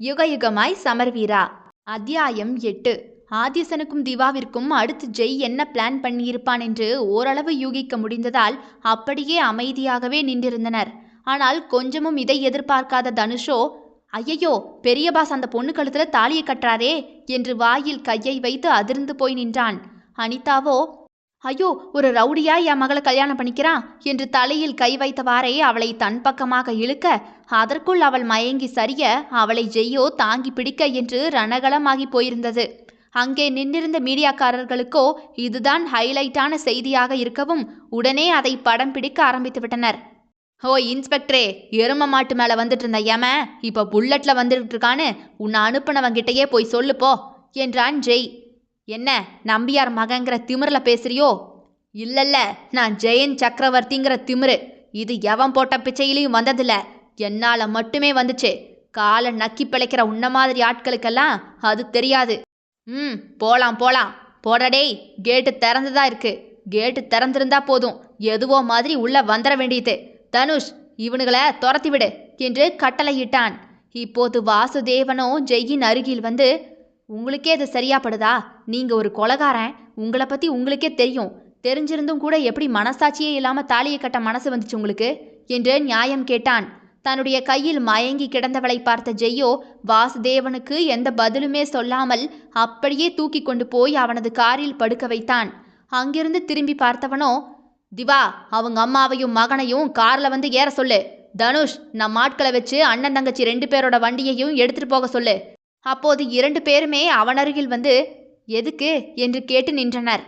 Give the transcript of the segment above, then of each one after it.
யுகயுகமாய் சமர்வீரா. அத்தியாயம் எட்டு. ஆதிசனுக்கும் திவாவிற்கும் அடுத்து ஜெய் என்ன பிளான் பண்ணியிருப்பான் என்று ஓரளவு யூகிக்க முடிந்ததால் அப்படியே அமைதியாகவே நின்றிருந்தனர். ஆனால் கொஞ்சமும் இதை எதிர்பார்க்காத தனுஷோ ஐயையோ பெரிய பாஸ் அந்த பொண்ணு கழுத்துல தாலியை கட்டுறாரே என்று வாயில் கையை வைத்து அதிர்ந்து போய் நின்றான். அனிதாவோ ஐயோ ஒரு ரவுடியா என் மகளை கல்யாணம் பண்ணிக்கிறான் என்று தலையில் கை வைத்தவாறே அவளை தன் பக்கமாக இழுக்க அதற்குள் அவள் மயங்கி சரிய அவளை ஜெய்யோ தாங்கி பிடிக்க என்று ரணகலமாகி போயிருந்தது. அங்கே நின்றிருந்த மீடியாக்காரர்களுக்கோ இதுதான் ஹைலைட்டான செய்தியாக இருக்கவும் உடனே அதை படம் பிடிக்க ஆரம்பித்து விட்டனர். ஓ இன்ஸ்பெக்டரே எரும மாட்டு மேலே வந்துட்டு இருந்த ஏம இப்போ புல்லட்டில் வந்துட்டு இருக்கான்னு உன்னை அனுப்பினவங்கிட்டயே போய் சொல்லு போ என்றான் ஜெய். என்ன நம்பியார் மகங்கிற திமிரில் பேசுறியோ? இல்லல்ல நான் ஜெயன் சக்கரவர்த்திங்கிற திமிரு. இது எவன் போட்ட பிச்சையிலையும் வந்ததில்ல. என்னால் மட்டுமே வந்துச்சு. காலை நக்கி பிழைக்கிற உன்ன மாதிரி ஆட்களுக்கெல்லாம் அது தெரியாது. ம் போலாம் போலாம். போடடே கேட்டு திறந்துதான் இருக்கு. கேட்டு திறந்திருந்தா போதும். எதுவோ மாதிரி உள்ள வந்துட வேண்டியது. தனுஷ் இவனுங்களை துரத்தி விடு என்று கட்டளையிட்டான். இப்போது வாசுதேவனோ ஜெய்யின் அருகில் வந்து உங்களுக்கே இது சரியாப்படுதா? நீங்க ஒரு கொலகாரன் உங்களை பத்தி உங்களுக்கே தெரியும். தெரிஞ்சிருந்தும் கூட எப்படி மனசாட்சியே இல்லாம தாலியை கட்ட மனசு வந்துச்சு உங்களுக்கு? என்று நியாயம் கேட்டான். தன்னுடைய கையில் மயங்கி கிடந்தவளை பார்த்த ஜெய்யோ வாசுதேவனுக்கு எந்த பதிலுமே சொல்லாமல் அப்படியே தூக்கி கொண்டு போய் அவனது காரில் படுக்க வைத்தான். அங்கிருந்து திரும்பி பார்த்தவனோ திவா அவங்க அம்மாவையும் மகனையும் கார்ல வந்து ஏற சொல்லு. தனுஷ் நம் ஆட்களை வச்சு அண்ணன் தங்கச்சி ரெண்டு பேரோட வண்டியையும் எடுத்துட்டு போக சொல்லு. அப்போது இரண்டு பேருமே அவனருகில் வந்து எதுக்கு? என்று கேட்டு நின்றனர்.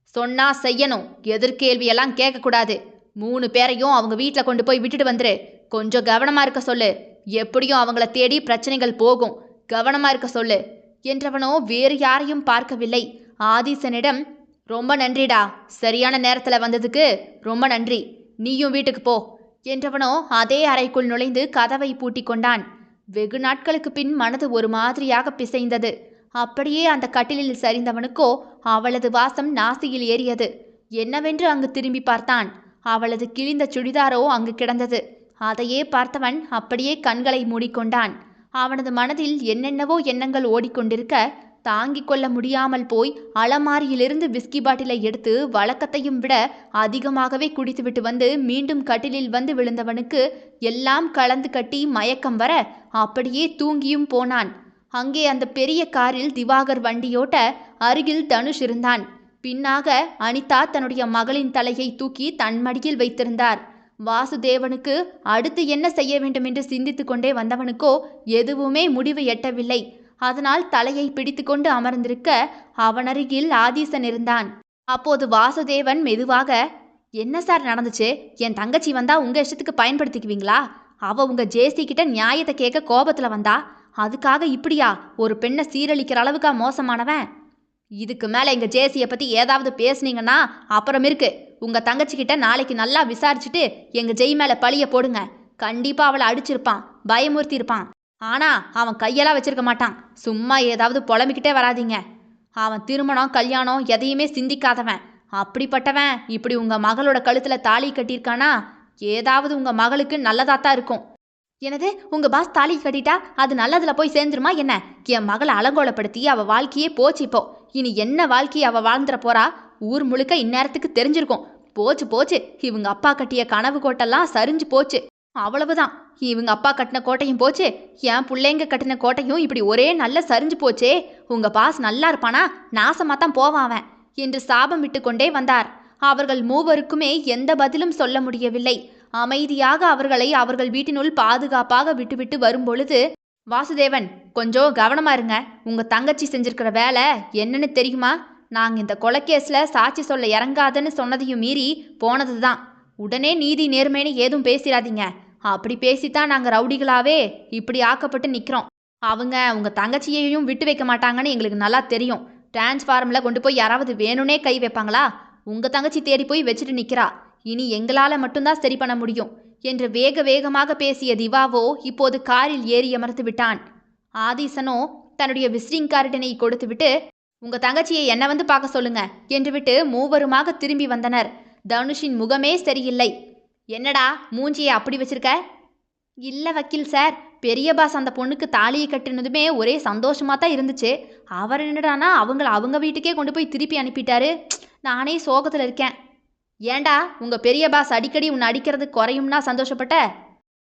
சொன்னா செய்யணும். எதிர்கேள்வியெல்லாம் கேட்கக்கூடாது. மூணு பேரையும் அவங்க வீட்டில் கொண்டு போய் விட்டுட்டு வந்துரு. கொஞ்சம் கவனமாக இருக்க சொல்லு. எப்படியும் அவங்கள தேடி பிரச்சனைகள் போகும். கவனமாக இருக்க சொல்லு. என்றவனோ வேறு யாரையும் பார்க்கவில்லை. ஆதிசனிடம் ரொம்ப நன்றிடா. சரியான நேரத்தில் வந்ததுக்கு ரொம்ப நன்றி. நீயும் வீட்டுக்கு போ. என்றவனோ அதே அறைக்குள் நுழைந்து கதவை பூட்டி கொண்டான். வெகு நாட்களுக்கு பின் மனது ஒரு மாதிரியாக பிசைந்தது. அப்படியே அந்த கட்டிலில் சரிந்தவனுக்கோ அவளது வாசம் நாசியில் ஏறியது. என்னவென்று அங்கு திரும்பி பார்த்தான். அவளது கிழிந்த சுடிதாரோ அங்கு கிடந்தது. அதையே பார்த்தவன் அப்படியே கண்களை மூடிக்கொண்டான். அவனது மனதில் என்னென்னவோ எண்ணங்கள் ஓடிக்கொண்டிருக்க தாங்கிக் கொள்ள முடியாமல் போய் அலமாரியிலிருந்து விஸ்கி பாட்டிலை எடுத்து வழக்கத்தையும் விட அதிகமாகவே குடித்துவிட்டு வந்து மீண்டும் கட்டிலில் வந்து விழுந்தவனுக்கு எல்லாம் கலந்து கட்டி மயக்கம் வர அப்படியே தூங்கியும் போனான். அங்கே அந்த பெரிய காரில் திவாகர் வண்டியோட்ட அருகில் தனுஷ் இருந்தான். பின்னாக அனிதா தன்னுடைய மகளின் தலையை தூக்கி தன் மடியில் வைத்திருந்தார். வாசுதேவனுக்கு அடுத்து என்ன செய்ய வேண்டும் என்று சிந்தித்து கொண்டே வந்தவனுக்கோ எதுவுமே முடிவு எட்டவில்லை. அதனால் தலையை பிடித்துக்கொண்டு அமர்ந்திருக்க அவனருகில் ஆதீசன் இருந்தான். அப்போது வாசுதேவன் மெதுவாக என்ன சார் நடந்துச்சு? என் தங்கச்சி வந்தா உங்க இஷ்டத்துக்கு பயன்படுத்திக்குவீங்களா? அவ உங்க ஜேசி கிட்ட நியாயத்தை கேட்க கோபத்துல வந்தா? அதுக்காக இப்படியா? ஒரு பெண்ணை சீரழிக்கிற அளவுக்கா மோசமானவன்? இதுக்கு மேல எங்க ஜேசியை பத்தி ஏதாவது பேசுனீங்கன்னா அப்புறம் இருக்கு. உங்க தங்கச்சி கிட்ட நாளைக்கு நல்லா விசாரிச்சுட்டு எங்க ஜெய் மேல பழிய போடுங்க. கண்டிப்பா அவளை அடிச்சிருப்பான் பயமுறுத்தி இருப்பான் ஆனா அவன் கையெல்லாம் வச்சிருக்க மாட்டான். சும்மா ஏதாவது புலம்பிக்கிட்டே வராதீங்க. அவன் திருமணம் கல்யாணம் எதையுமே சிந்திக்காதவன். அப்படிப்பட்டவன் இப்படி உங்கள் மகளோட கழுத்தில் தாலி கட்டியிருக்கானா? ஏதாவது உங்கள் மகளுக்கு நல்லதாத்தான் இருக்கும். எனது உங்கள் பாஸ் தாலி கட்டிட்டா அது நல்லதில் போய் சேர்ந்துருமா என்ன? என் மகளை அலங்கோலப்படுத்தி அவள் வாழ்க்கையே போச்சு இப்போ. இனி என்ன வாழ்க்கையை அவள் வாழ்ந்துட போறா? ஊர் முழுக்க இந்நேரத்துக்கு தெரிஞ்சிருக்கும். போச்சு போச்சு. இவங்க அப்பா கட்டிய கனவு கோட்டெல்லாம் சரிஞ்சு போச்சு. அவ்வளவுதான். இவங்க அப்பா கட்டின கோட்டையும் போச்சு என் பிள்ளைங்க கட்டின கோட்டையும் இப்படி ஒரே நல்ல சரிஞ்சு போச்சே உங்க பாஸ் நல்லா இருப்பானா நாசமா தான் போவான் அவன் என்று சாபம் விட்டு கொண்டே வந்தார். அவர்கள் மூவருக்குமே எந்த பதிலும் சொல்ல முடியவில்லை. அமைதியாக அவர்களை அவர்கள் வீட்டினுள் பாதுகாப்பாக விட்டுவிட்டு வரும்பொழுது வாசுதேவன் கொஞ்சம் கவனமா இருங்க. உங்க தங்கச்சி செஞ்சிருக்கிற வேலை என்னன்னு தெரியுமா? நாங்க இந்த கொலைக்கேஸ்ல சாட்சி சொல்ல இறங்காதன்னு சொன்னதையும் மீறி போனதுதான். உடனே நீதி நேர்மைன்னு ஏதும் பேசிடாதீங்க. அப்படி பேசித்தான் நாங்கள் ரவுடிகளாவே இப்படி ஆக்கப்பட்டு நிக்கிறோம். அவங்க உங்க தங்கச்சியையும் விட்டு வைக்க மாட்டாங்கன்னு எங்களுக்கு நல்லா தெரியும். டிரான்ஸ்ஃபார்மில் கொண்டு போய் யாராவது வேணும்னே கை வைப்பாங்களா? உங்க தங்கச்சி தேடி போய் வச்சுட்டு நிக்கிறா. இனி எங்களால மட்டும்தான் சரி பண்ண முடியும். என்று வேக வேகமாக பேசிய திவாவோ இப்போது காரில் ஏறி அமர்ந்து விட்டான். ஆதிசனோ தன்னுடைய விசிட்டிங் கார்டனை கொடுத்துவிட்டு உங்க தங்கச்சியை என்ன வந்து பார்க்க சொல்லுங்க? என்று விட்டு மூவருமாக திரும்பி வந்தனர். தனுஷின் முகமே சரியில்லை. என்னடா மூஞ்சியை அப்படி வச்சிருக்க? இல்லை வக்கீல் சார் பெரிய பாஸ் அந்த பொண்ணுக்கு தாலியை கட்டினதுமே ஒரே சந்தோஷமாக தான் இருந்துச்சு. அவர் என்னடானா அவங்கள அவங்க வீட்டுக்கே கொண்டு போய் திருப்பி அனுப்பிட்டாரு. நானே சோகத்தில் இருக்கேன். ஏண்டா உங்கள் பெரிய பாஸ் அடிக்கடி உன்னை அடிக்கிறது குறையும்னா சந்தோஷப்பட்ட?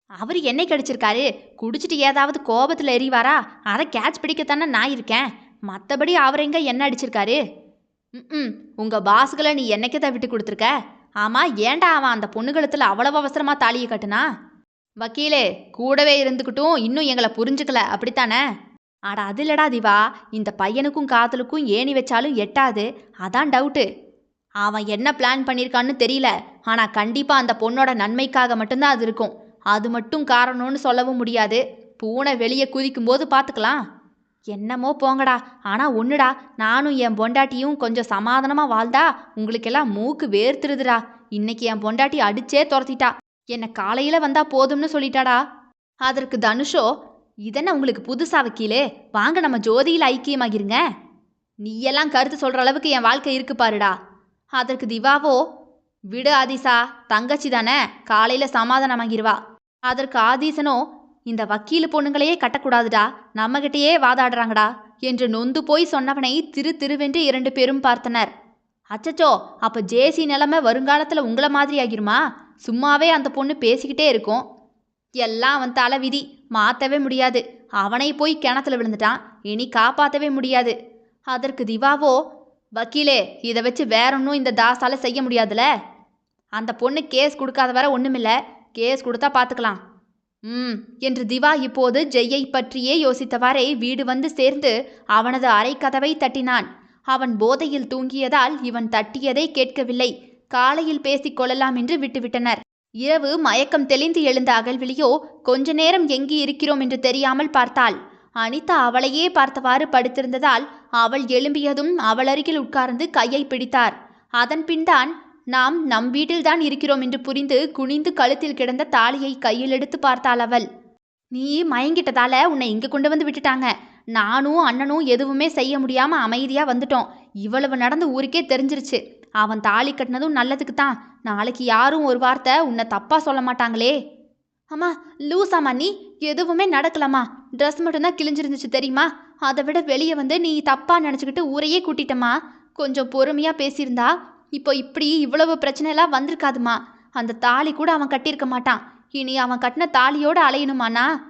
அவர் என்னை கடிச்சிருக்காரு. குடிச்சிட்டு ஏதாவது கோபத்தில் எறிவாரா? அதை கேட்ச் பிடிக்கத்தானே நான் இருக்கேன். மற்றபடி அவர் எங்க என்ன அடிச்சிருக்காரு? ம் உங்கள் பாஸ்களை நீ என்னைக்கு தான் விட்டு கொடுத்துருக்க? ஆமா ஏன்டா அவன் அந்த பொண்ணுகளத்தில் அவ்வளவு அவசரமா தாலியை கட்டுனா? வக்கீலே கூடவே இருந்துக்கிட்டும் இன்னும் எங்களை புரிஞ்சுக்கல அப்படித்தானே? ஆட அது இல்லடா திவா. இந்த பையனுக்கும் காதலுக்கும் ஏணி வச்சாலும் எட்டாது. அதான் டவுட்டு அவன் என்ன பிளான் பண்ணியிருக்கான்னு தெரியல. ஆனால் கண்டிப்பாக அந்த பொண்ணோட நன்மைக்காக மட்டும்தான் அது இருக்கும். அது மட்டும் காரணம்னு சொல்லவும் முடியாது. பூனை வெளியே குதிக்கும்போது பார்த்துக்கலாம் என்னமோ போங்கடா. ஆனால் ஒன்றுடா நானும் என் பொண்டாட்டியும் கொஞ்சம் சமாதானமாக வாழ்ந்தா உங்களுக்கெல்லாம் மூக்கு வேர்த்துருதுடா. இன்னைக்கு என் பொண்டாட்டி அடிச்சே துரத்திட்டா. என்னை காலையில் வந்தால் போதும்னு சொல்லிட்டாடா. அதற்கு தனுஷோ இதென்ன உங்களுக்கு புதுசா வக்கீலே? வாங்க நம்ம ஜோதியில் ஐக்கியமாகிருங்க. நீயெல்லாம் கருத்து சொல்கிற அளவுக்கு என் வாழ்க்கை இருக்கு பாருடா. அதற்கு திவாவோ விடு ஆதிசா. தங்கச்சி தானே. காலையில் சமாதானமாகிருவா. அதற்கு ஆதீசனோ இந்த வக்கீல் பொண்ணுங்களையே கட்டக்கூடாதுடா. நம்மகிட்டயே வாதாடுறாங்கடா என்று நொந்து போய் சொன்னவனை திரு திருவென்று இரண்டு பேரும் பார்த்தனர். அச்சச்சோ அப்ப ஜேசி நிலைமை வருங்காலத்துல உங்களை மாதிரி ஆகிருமா? சும்மாவே அந்த பொண்ணு பேசிக்கிட்டே இருக்கும். எல்லாம் அவன் தலை விதி மாத்தவே முடியாது. அவனை போய் கிணத்துல விழுந்துட்டான் இனி காப்பாற்றவே முடியாது. அதற்கு திவாவோ வக்கீலே இதை வச்சு வேற ஒன்றும் இந்த தாசால செய்ய முடியாதுல? அந்த பொண்ணு கேஸ் கொடுக்காத வர ஒன்றுமில்ல கேஸ் கொடுத்தா பார்த்துக்கலாம் ம் என்று திவா இப்போது ஜெய்யை பற்றியே யோசித்தவாறே வீடு வந்து சேர்ந்து அவனது அறைக்கதவை தட்டினான். அவன் போதையில் தூங்கியதால் இவன் தட்டியதை கேட்கவில்லை. காலையில் பேசிக் கொள்ளலாம் என்று விட்டுவிட்டனர். இரவு மயக்கம் தெளிந்து எழுந்த அகல்விழியோ கொஞ்ச நேரம் எங்கே இருக்கிறோம் என்று தெரியாமல் பார்த்தாள். அனிதா அவளையே பார்த்தவாறு படுத்திருந்ததால் அவள் எழும்பியதும் அவள் அருகில் உட்கார்ந்து கையை பிடித்தார். அதன் பின்தான் நாம் நம் வீட்டில்தான் இருக்கிறோம் என்று புரிந்து குனிந்து கழுத்தில் கிடந்த தாலியை கையில் எடுத்து பார்த்தாள் அவள். நீ மயங்கிட்டதால உன்னை இங்கே கொண்டு வந்து விட்டுட்டாங்க. நானும் அண்ணனும் எதுவுமே செய்ய முடியாம அமைதியா வந்துட்டோம். இவ்வளவு நடந்து ஊருக்கே தெரிஞ்சிருச்சு. அவன் தாலி கட்டினதும் நல்லதுக்கு தான் நாளைக்கு யாரும் ஒரு வார்த்தை உன்னை தப்பா சொல்ல மாட்டாங்களே. அம்மா லூசாமா நீ எதுவுமே நடக்கலாமா ட்ரெஸ் மட்டும்தான் கிழிஞ்சிருந்துச்சு தெரியுமா? அதை விட வெளியே வந்து நீ தப்பா நினச்சிக்கிட்டு ஊரையே கூட்டிட்டம்மா. கொஞ்சம் பொறுமையா பேசியிருந்தா இப்போ இப்படி இவ்வளவு பிரச்சனைலாம் வந்திருக்காதுமா. அந்த தாலி கூட அவன் கட்டியிருக்க மாட்டான். இனி அவன் கட்டின தாலியோடு அலையணுமாண்ணா?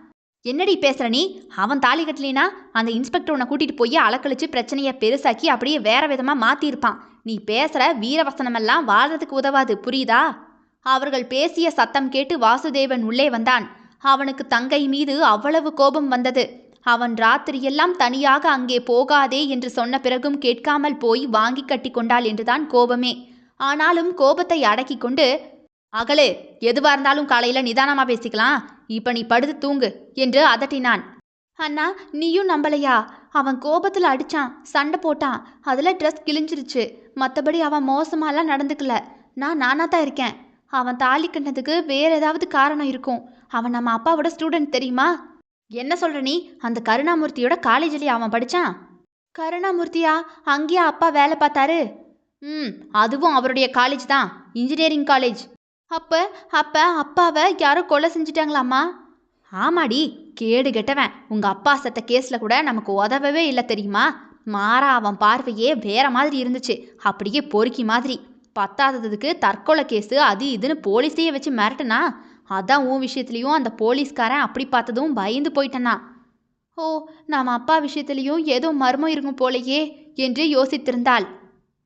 என்னடி பேசுகிற நீ? அவன் தாலி கட்டலினா அந்த இன்ஸ்பெக்டர் உன்னை கூட்டிகிட்டு போய் அலக்கழிச்சு பிரச்சனையை பெருசாக்கி அப்படியே வேற விதமாக மாற்றிருப்பான் நீ பேசுகிற வீரவசனமெல்லாம் வாழ்றதுக்கு உதவாது புரியுதா? அவர்கள் பேசிய சத்தம் கேட்டு வாசுதேவன் உள்ளே வந்தான். அவனுக்கு தங்கை மீது அவ்வளவு கோபம் வந்தது. அவன் ராத்திரியெல்லாம் தனியாக அங்கே போகாதே என்று சொன்ன பிறகும் கேட்காமல் போய் வாங்கி கட்டி கொண்டாள் என்றுதான் கோபமே. ஆனாலும் கோபத்தை அடக்கி கொண்டு அகலு எதுவா இருந்தாலும் காலையில நிதானமா பேசிக்கலாம். இப்ப நீ படுத்து தூங்கு என்று அதட்டினான். அண்ணா நீயும் நம்பலையா? அவன் கோபத்தில் அடிச்சான் சண்டை போட்டான். அதில் ட்ரெஸ் கிழிஞ்சிருச்சு. மற்றபடி அவன் மோசமாலாம் நடந்துக்கல. நான் நானா தான் இருக்கேன். அவன் தாலி கட்டினதுக்கு வேற ஏதாவது காரணம் இருக்கும். அவன் நம்ம அப்பாவோட ஸ்டூடெண்ட் தெரியுமா? என்ன சொல்ற நீ? அந்த கருணாமூர்த்தியோட காலேஜ்லயே அவன் படிச்சான். கருணாமூர்த்தியா? அங்கேயா அப்பா வேலை பார்த்தாரு. ம் அதுவும் அவருடைய காலேஜ் தான். இன்ஜினியரிங் காலேஜ் அப்ப அப்ப அப்பாவை யாரோ கொலை செஞ்சிட்டாங்களாம்மா? ஆமாடி கேடு கெட்டவன். உங்க அப்பா செத்த கேஸ்ல கூட நமக்கு உதவவே இல்லை தெரியுமா? மாறா அவன் பார்வையே வேற மாதிரி இருந்துச்சு. அப்படியே பொறுக்கி மாதிரி. பத்தாததுக்கு தற்கொலை கேஸு அது இதுன்னு போலீஸையே வச்சு மிரட்டுனா? அதான் உன் விஷயத்துலையும் அந்த போலீஸ்காரன் அப்படி பார்த்ததும் பயந்து போயிட்டனா. ஓ நாம் அப்பா விஷயத்துலையும் ஏதோ மர்மம் இருக்கும் போலையே என்று யோசித்திருந்தாள்.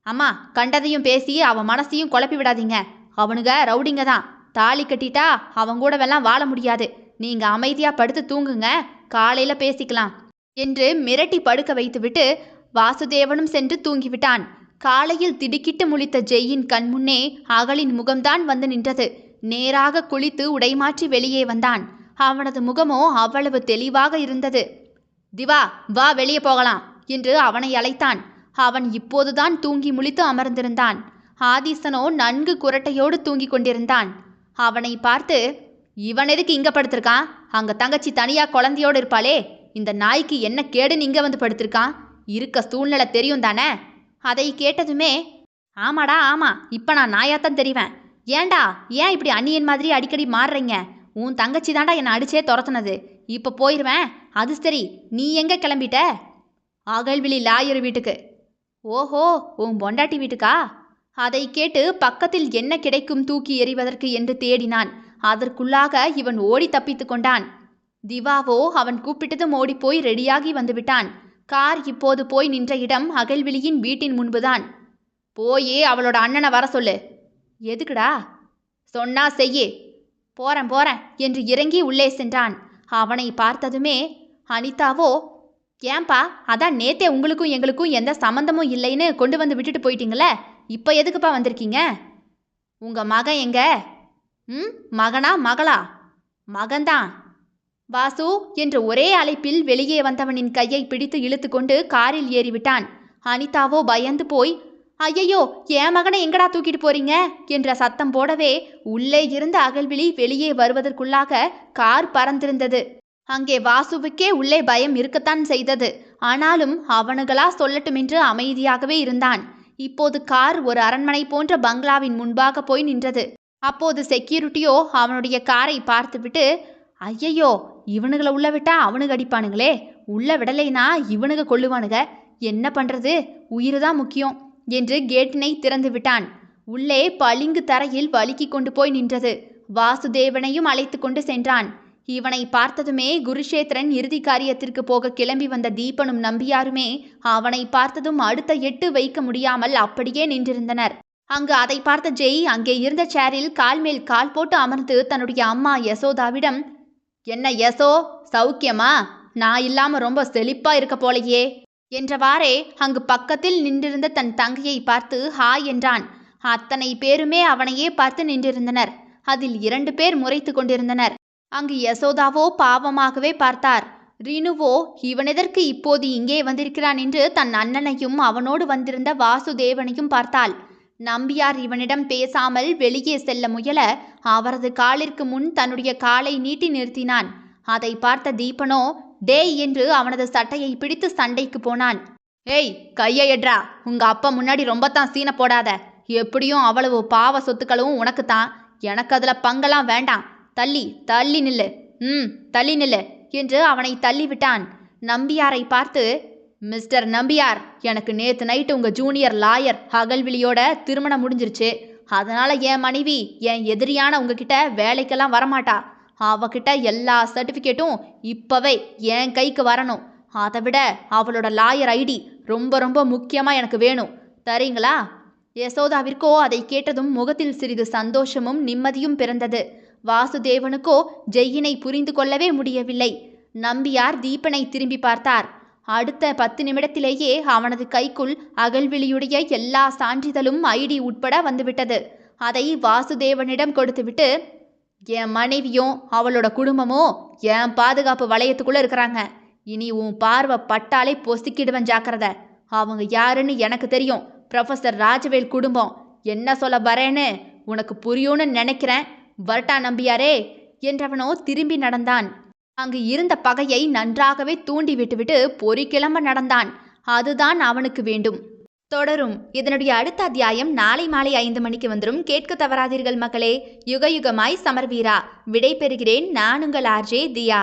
அம்மா கண்டதையும் பேசி அவன் மனசையும் குழப்பி விடாதீங்க. அவனுங்க ரவுடிங்க தான். தாலி கட்டிட்டா அவன் கூடவெல்லாம் வாழ முடியாது. நீங்க அமைதியா படுத்து தூங்குங்க. காலையில பேசிக்கலாம் என்று மிரட்டி படுக்க வைத்துவிட்டு வாசுதேவனும் சென்று தூங்கிவிட்டான். காலையில் திடுக்கிட்டு முழித்த ஜெய்யின் கண் முன்னே அகலின் முகம்தான் வந்து நின்றது. நேராக குளித்து உடைமாற்றி வெளியே வந்தான். அவனது முகமோ அவ்வளவு தெளிவாக இருந்தது. திவா வா வெளியே போகலாம் என்று அவனை அழைத்தான். அவன் இப்போதுதான் தூங்கி முழித்து அமர்ந்திருந்தான். ஆதிசனோ நன்கு குரட்டையோடு தூங்கிக் கொண்டிருந்தான். அவனை பார்த்து இவன் எதுக்கு இங்க படுத்திருக்கான்? அங்க தங்கச்சி தனியா குழந்தையோடு இருப்பாளே. இந்த நாய்க்கு என்ன கேடுன்னு இங்க வந்து படுத்திருக்கான். இருக்க சூழ்நிலை தெரியும் தானே அதை கேட்டதுமே ஆமாடா ஆமா. இப்ப நான் நாயாத்தான் தெரிவேன். ஏன்டா ஏன் இப்படி அன்னியன் மாதிரி அடிக்கடி மாறுறீங்க? உன் தங்கச்சி தாண்டா என்னை அடிச்சே துரத்துனது. இப்போ போயிடுவேன் அது சரி நீ எங்கே கிளம்பிட்ட? அகல்விழி லாயர் வீட்டுக்கு. ஓஹோ உன் பொண்டாட்டி வீட்டுக்கா? அதை கேட்டு பக்கத்தில் என்ன கிடைக்கும் தூக்கி எறிவதற்கு என்று தேடினான். அதற்குள்ளாக இவன் ஓடி தப்பித்து கொண்டான். திவாவோ அவன் கூப்பிட்டதும் ஓடிப்போய் ரெடியாகி வந்துவிட்டான். கார் இப்போது போய் நின்ற இடம் அகழ்விழியின் வீட்டின் முன்புதான். போயே அவளோட அண்ணனை வர சொல்லு. எதுக்குடா? சொன்னா செய்யே. போறேன் போறேன் என்று இறங்கி உள்ளே சென்றான். அவனை பார்த்ததுமே அனிதாவோ ஏன்பா அதான் நேத்தே உங்களுக்கும் எங்களுக்கும் எந்த சம்மந்தமும் இல்லைன்னு கொண்டு வந்து விட்டுட்டு போயிட்டீங்களே? இப்போ எதுக்குப்பா வந்திருக்கீங்க? உங்க மகன் எங்க? ம் மகனா மகளா? மகன்தான். வாசு என்று ஒரே அழைப்பில் வெளியே வந்தவனின் கையை பிடித்து இழுத்துக்கொண்டு காரில் ஏறிவிட்டான். அனிதாவோ பயந்து போய் ஐயையோ என் மகனை எங்கடா தூக்கிட்டு போறீங்க? என்ற சத்தம் போடவே உள்ளே இருந்த அகல்விழி வெளியே வருவதற்குள்ளாக கார் பறந்திருந்தது. அங்கே வாசுவுக்கே உள்ளே பயம் இருக்கத்தான் செய்தது. ஆனாலும் அவனுகளா சொல்லட்டுமென்று அமைதியாகவே இருந்தான். இப்போது கார் ஒரு அரண்மனை போன்ற பங்களாவின் முன்பாக போய் நின்றது. அப்போது செக்யூரிட்டியோ அவனுடைய காரை பார்த்துவிட்டு ஐயையோ இவனுங்களை உள்ள விட்டா அவனுங்க அடிப்பானுங்களே? உள்ள விடலைனா இவனுங்க கொள்ளுவானுங்க என்ன பண்றது? உயிர் தான் முக்கியம். என்று கேட்டினை திறந்து விட்டான். உள்ளே பளிங்கு தரையில் வழுக்கி கொண்டு போய் நின்றது. வாசுதேவனையும் அழைத்து கொண்டு சென்றான். இவனை பார்த்ததுமே குருஷேத்திரன் இறுதி காரியத்திற்கு போக கிளம்பி வந்த தீபனும் நம்பியாருமே அவனை பார்த்ததும் அடுத்த எட்டு வைக்க முடியாமல் அப்படியே நின்றிருந்தனர். அங்கு அதை பார்த்த ஜெய் அங்கே இருந்த சேரில் கால் மேல் கால் போட்டு அமர்ந்து தன்னுடைய அம்மா யசோதாவிடம் என்ன யசோ சௌக்கியமா? நான் இல்லாம ரொம்ப செழிப்பா இருக்க போலையே. என்றவாறே அங்கு பக்கத்தில் நின்றிருந்த தன் தங்கையை பார்த்து ஹாய் என்றான். அத்தனை பேருமே அவனையே பார்த்து நின்றிருந்தனர். அதில் இரண்டு பேர் முறைத்து கொண்டிருந்தனர். அங்கு யசோதாவோ பாவமாகவே பார்த்தார். ரீனுவோ இவனெதற்கு இப்போது இங்கே வந்திருக்கிறான் என்று தன் அண்ணனையும் அவனோடு வந்திருந்த வாசுதேவனையும் பார்த்தாள். நம்பியார் இவனிடம் பேசாமல் வெளியே செல்ல முயல அவரது காலிற்கு முன் தன்னுடைய காலை நீட்டி நிறுத்தினான். அதை பார்த்த தீபனோ டேய் என்று அவனது சட்டையை பிடித்து சண்டைக்கு போனான். ஏய் கையை எட்ரா உங்க அப்பா முன்னாடி ரொம்ப தான் சீன போடாத. எப்படியும் அவ்வளவு பாவ சொத்துக்களும் உனக்கு தான் எனக்கு அதில் பங்கெல்லாம் வேண்டாம். தள்ளி தள்ளி நில்லு. ம் தள்ளி நில்லு என்று அவனை தள்ளிவிட்டான் நம்பியாரை பார்த்து மிஸ்டர் நம்பியார் எனக்கு நேற்று நைட்டு உங்கள் ஜூனியர் லாயர் அகல்விழியோட திருமணம் முடிஞ்சிருச்சு. அதனால் என் மனைவி என் எதிரியான உங்ககிட்ட வேலைக்கெல்லாம் வரமாட்டா. அவகிட்ட எல்லா சர்டிஃபிகேட்டும் இப்போவே என் கைக்கு வரணும். அதை விட அவளோட லாயர் ஐடி ரொம்ப ரொம்ப முக்கியமாக எனக்கு வேணும். தரீங்களா? யசோதாவிற்கோ அதை கேட்டதும் முகத்தில் சிறிது சந்தோஷமும் நிம்மதியும் பிறந்தது. வாசுதேவனுக்கோ ஜெய்யினை புரிந்து கொள்ளவே முடியவில்லை. நம்பியார் தீபனை திரும்பி பார்த்தார். அடுத்த பத்து நிமிடத்திலேயே அவனது கைக்குள் அகழ்விழியுடைய எல்லா சான்றிதழும் ஐடி உட்பட வந்துவிட்டது. அதை வாசுதேவனிடம் கொடுத்துவிட்டு என் மனைவியும் அவளோட குடும்பமும் என் பாதுகாப்பு வளையத்துக்குள்ளே இருக்கிறாங்க. இனி உன் பார்வை பட்டாலே பொசுக்கிடுவேன் ஜாக்கிரத. அவங்க யாருன்னு எனக்கு தெரியும். ப்ரொஃபஸர் ராஜவேல் குடும்பம். என்ன சொல்ல வரேன்னு உனக்கு புரியும்னு நினைக்கிறேன். வரட்டா நம்பியாரே என்றவனோ திரும்பி நடந்தான். அங்கு இருந்த பகையை நன்றாகவே தூண்டி விட்டுவிட்டு பொறி கிளம்ப நடந்தான். அதுதான் அவனுக்கு வேண்டும். தொடரும். இதனுடைய அடுத்த அத்தியாயம் நாளை மாலை ஐந்து மணிக்கு வந்துடும் கேட்க தவறாதீர்கள் மக்களே. யுக யுகமாய் சமர்வீரா. விடை பெறுகிறேன் நான் உங்கள் ஆர்ஜே தியா.